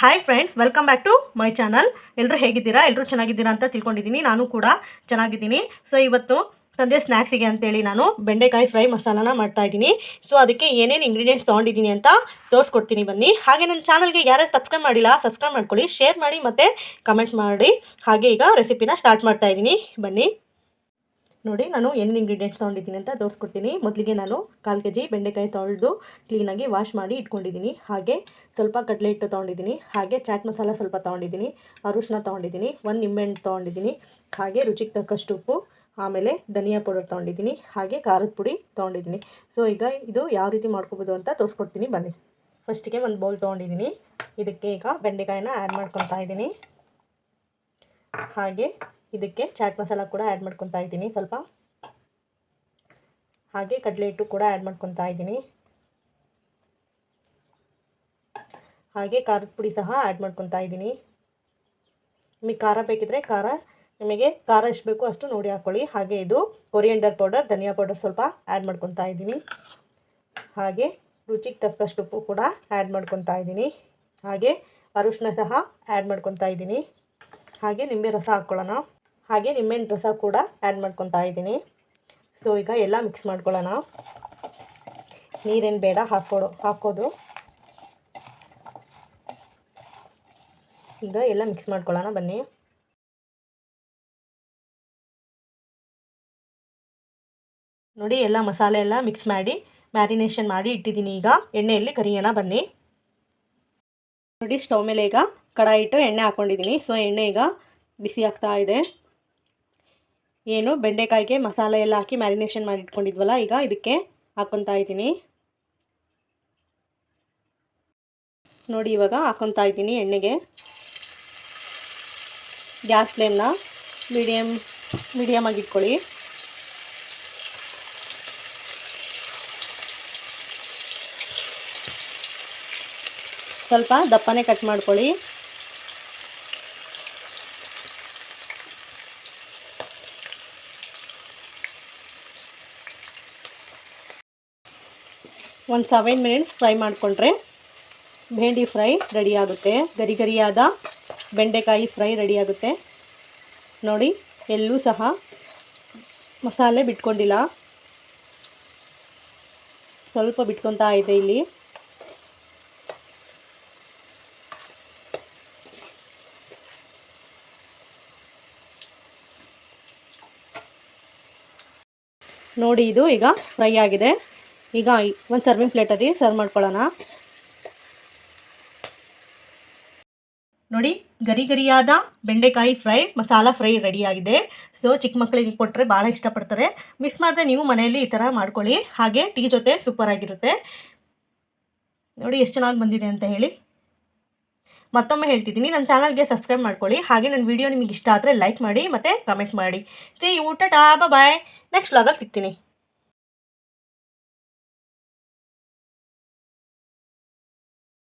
Hi friends welcome back to my channel ಎಲ್ಲರೂ ಹೇಗಿದ್ದೀರಾ? ಎಲ್ಲರೂ ಚೆನ್ನಾಗಿದ್ದೀರಾ ಅಂತ ತಿಳ್ಕೊಂಡಿದ್ದೀನಿ. ನಾನು ಕೂಡ ಚೆನ್ನಾಗಿದ್ದೀನಿ. ಸೊ ಇವತ್ತು ಸಂಜೆ ಸ್ನ್ಯಾಕ್ಸಿಗೆ ಅಂತೇಳಿ ನಾನು ಬೆಂಡೆಕಾಯಿ ಫ್ರೈ ಮಸಾಲಾನ ಮಾಡ್ತಾ ಇದ್ದೀನಿ. ಸೊ ಅದಕ್ಕೆ ಏನೇನು ಇಂಗ್ರೀಡಿಯೆಂಟ್ಸ್ ತೊಗೊಂಡಿದ್ದೀನಿ ಅಂತ ತೋರಿಸ್ಕೊಡ್ತೀನಿ ಬನ್ನಿ. ಹಾಗೆ ನನ್ನ ಚಾನಲ್ಗೆ ಯಾರ್ಯಾರು ಸಬ್ಸ್ಕ್ರೈಬ್ ಮಾಡಿಲ್ಲ ಸಬ್ಸ್ಕ್ರೈಬ್ ಮಾಡ್ಕೊಳ್ಳಿ ಶೇರ್ ಮಾಡಿ ಮತ್ತು ಕಮೆಂಟ್ ಮಾಡಿ. ಹಾಗೆ ಈಗ ರೆಸಿಪಿನ ಸ್ಟಾರ್ಟ್ ಮಾಡ್ತಾ ಇದ್ದೀನಿ. ಬನ್ನಿ. ನೋಡಿ, ನಾನು ಏನು ಇಂಗ್ರೀಡಿಯೆಂಟ್ಸ್ ತೊಗೊಂಡಿದ್ದೀನಿ ಅಂತ ತೋರಿಸ್ಕೊಡ್ತೀನಿ. ಮೊದಲಿಗೆ ನಾನು ಕಾಲು ಕೆ ಜಿ ಬೆಂಡೆಕಾಯಿ ತೊಳೆದು ಕ್ಲೀನಾಗಿ ವಾಶ್ ಮಾಡಿ ಇಟ್ಕೊಂಡಿದ್ದೀನಿ. ಹಾಗೆ ಸ್ವಲ್ಪ ಕಡಲೆ ಹಿಟ್ಟು ತೊಗೊಂಡಿದ್ದೀನಿ. ಹಾಗೆ ಚಾಟ್ ಮಸಾಲ ಸ್ವಲ್ಪ ತೊಗೊಂಡಿದ್ದೀನಿ. ಅರಿಶಿನ ತೊಗೊಂಡಿದ್ದೀನಿ. ಒಂದು ನಿಂಬೆಹಣ್ಣು ತೊಗೊಂಡಿದ್ದೀನಿ. ಹಾಗೆ ರುಚಿಗೆ ತಕ್ಕಷ್ಟು ಉಪ್ಪು, ಆಮೇಲೆ ಧನಿಯಾ ಪೌಡರ್ ತೊಗೊಂಡಿದ್ದೀನಿ. ಹಾಗೆ ಖಾರದ ಪುಡಿ ತೊಗೊಂಡಿದ್ದೀನಿ. ಸೊ ಈಗ ಇದು ಯಾವ ರೀತಿ ಮಾಡ್ಕೋಬೋದು ಅಂತ ತೋರಿಸ್ಕೊಡ್ತೀನಿ. ಬನ್ನಿ. ಫಸ್ಟಿಗೆ ಒಂದು ಬೌಲ್ ತೊಗೊಂಡಿದ್ದೀನಿ. ಇದಕ್ಕೆ ಈಗ ಬೆಂಡೆಕಾಯಿನ ಆ್ಯಡ್ ಮಾಡ್ಕೊತಾ ಇದ್ದೀನಿ. ಹಾಗೆ ಇದಕ್ಕೆ ಚಾಟ್ ಮಸಾಲ ಕೂಡ ಆ್ಯಡ್ ಮಾಡ್ಕೊತಾ ಇದ್ದೀನಿ. ಸ್ವಲ್ಪ ಹಾಗೆ ಕಡಲೆ ಹಿಟ್ಟು ಕೂಡ ಆ್ಯಡ್ ಮಾಡ್ಕೊತಾ ಇದ್ದೀನಿ. ಹಾಗೆ ಖಾರದ ಪುಡಿ ಸಹ ಆ್ಯಡ್ ಮಾಡ್ಕೊತಾ ಇದ್ದೀನಿ. ನಿಮಗೆ ಖಾರ ಬೇಕಿದ್ರೆ ಖಾರ, ನಿಮಗೆ ಖಾರ ಎಷ್ಟು ಬೇಕು ಅಷ್ಟು ನೋಡಿ ಹಾಕ್ಕೊಳ್ಳಿ ಹಾಗೆ ಇದು ಕೊರಿಯಂಡರ್ ಪೌಡರ್ ಧನಿಯಾ ಪೌಡರ್ ಸ್ವಲ್ಪ ಆ್ಯಡ್ ಮಾಡ್ಕೊತಾ ಇದ್ದೀನಿ. ಹಾಗೆ ರುಚಿಗೆ ತಕ್ಕಷ್ಟು ಉಪ್ಪು ಕೂಡ ಆ್ಯಡ್ ಮಾಡ್ಕೊತಾ ಇದ್ದೀನಿ. ಹಾಗೆ ಅರಿಶಿನ ಸಹ ಆ್ಯಡ್ ಮಾಡ್ಕೊತಾ ಇದ್ದೀನಿ. ಹಾಗೆ ನಿಂಬೆ ರಸ ಹಾಕ್ಕೊಳ್ಳೋಣ ಹಾಗೆ ನಿಂಬೆಹಣ್ಣು ರಸ ಕೂಡ ಆ್ಯಡ್ ಮಾಡ್ಕೊತಾ ಇದ್ದೀನಿ. ಸೊ ಈಗ ಎಲ್ಲ ಮಿಕ್ಸ್ ಮಾಡ್ಕೊಳ್ಳೋಣ. ನೀರೇನು ಬೇಡ ಹಾಕೋಡು ಹಾಕೋದು ಈಗ ಎಲ್ಲ ಮಿಕ್ಸ್ ಮಾಡ್ಕೊಳ್ಳೋಣ, ಬನ್ನಿ. ನೋಡಿ, ಎಲ್ಲ ಮಸಾಲೆ ಎಲ್ಲ ಮಿಕ್ಸ್ ಮಾಡಿ ಮ್ಯಾರಿನೇಷನ್ ಮಾಡಿ ಇಟ್ಟಿದ್ದೀನಿ ಈಗ. ಎಣ್ಣೆಯಲ್ಲಿ ಕರಿಯೋಣ, ಬನ್ನಿ. ನೋಡಿ, ಸ್ಟವ್ ಮೇಲೆ ಈಗ ಕಡಾಯಿ ಇಟ್ಟು ಎಣ್ಣೆ ಹಾಕ್ಕೊಂಡಿದ್ದೀನಿ ಸೊ ಎಣ್ಣೆ ಈಗ ಬಿಸಿ ಆಗ್ತಾ ಇದೆ. ಏನು ಬೆಂಡೆಕಾಯಿಗೆ ಮಸಾಲೆ ಎಲ್ಲ ಹಾಕಿ ಮ್ಯಾರಿನೇಷನ್ ಮಾಡಿ ಇಟ್ಕೊಂಡಿದ್ವಲ್ಲ, ಈಗ ಇದಕ್ಕೆ ಹಾಕ್ಕೊತಾ ಇದ್ದೀನಿ. ನೋಡಿ ಇವಾಗ ಹಾಕ್ಕೊತಾ ಇದ್ದೀನಿ ಎಣ್ಣೆಗೆ. ಗ್ಯಾಸ್ ಫ್ಲೇಮ್ನ ಮೀಡಿಯಮ್ ಮೀಡಿಯಮ್ ಆಗಿ ಇಟ್ಕೊಳ್ಳಿ. ಸ್ವಲ್ಪ ದಪ್ಪನೇ ಕಟ್ ಮಾಡ್ಕೊಳ್ಳಿ. ಒಂದು ಸೆವೆನ್ ಮಿನಿಟ್ಸ್ ಫ್ರೈ ಮಾಡಿಕೊಂಡ್ರೆ ಭೇಂಡಿ ಫ್ರೈ ರೆಡಿಯಾಗುತ್ತೆ ಗರಿ ಗರಿಯಾದ ಬೆಂಡೆಕಾಯಿ ಫ್ರೈ ರೆಡಿಯಾಗುತ್ತೆ ನೋಡಿ, ಎಲ್ಲೂ ಸಹ ಮಸಾಲೆ ಬಿಟ್ಕೊಂಡಿಲ್ಲ. ಸ್ವಲ್ಪ ಬಿಟ್ಕೊತಾ ಇದೆ ಇಲ್ಲಿ. ನೋಡಿ, ಇದು ಈಗ ಫ್ರೈ ಆಗಿದೆ. ಈಗ ಒಂದು ಸರ್ವಿಂಗ್ ಪ್ಲೇಟಲ್ಲಿ ಸರ್ವ್ ಮಾಡ್ಕೊಳ್ಳೋಣ. ನೋಡಿ, ಗರಿ ಗರಿಯಾದ ಬೆಂಡೆಕಾಯಿ ಫ್ರೈ, ಮಸಾಲ ಫ್ರೈ ರೆಡಿಯಾಗಿದೆ ಸೊ ಚಿಕ್ಕ ಮಕ್ಕಳಿಗೆ ಕೊಟ್ಟರೆ ಭಾಳ ಇಷ್ಟಪಡ್ತಾರೆ. ಮಿಸ್ ಮಾಡಿದೆ ನೀವು ಮನೆಯಲ್ಲಿ ಈ ಥರ ಮಾಡ್ಕೊಳ್ಳಿ. ಹಾಗೆ ಟೀ ಜೊತೆ ಸೂಪರಾಗಿರುತ್ತೆ ನೋಡಿ, ಎಷ್ಟು ಚೆನ್ನಾಗಿ ಬಂದಿದೆ ಅಂತ ಹೇಳಿ. ಮತ್ತೊಮ್ಮೆ ಹೇಳ್ತಿದ್ದೀನಿ ನನ್ನ ಚಾನಲ್ಗೆ ಸಬ್ಸ್ಕ್ರೈಬ್ ಮಾಡ್ಕೊಳ್ಳಿ. ಹಾಗೆ ನನ್ನ ವಿಡಿಯೋ ನಿಮಗೆ ಇಷ್ಟ ಆದರೆ ಲೈಕ್ ಮಾಡಿ ಮತ್ತು ಕಮೆಂಟ್ ಮಾಡಿ. ಸಿ ಊಟ ಟಾ ಬಾಯ್ ನೆಕ್ಸ್ಟ್ ವ್ಲಾಗಲ್ಲಿ ಸಿಗ್ತೀನಿ.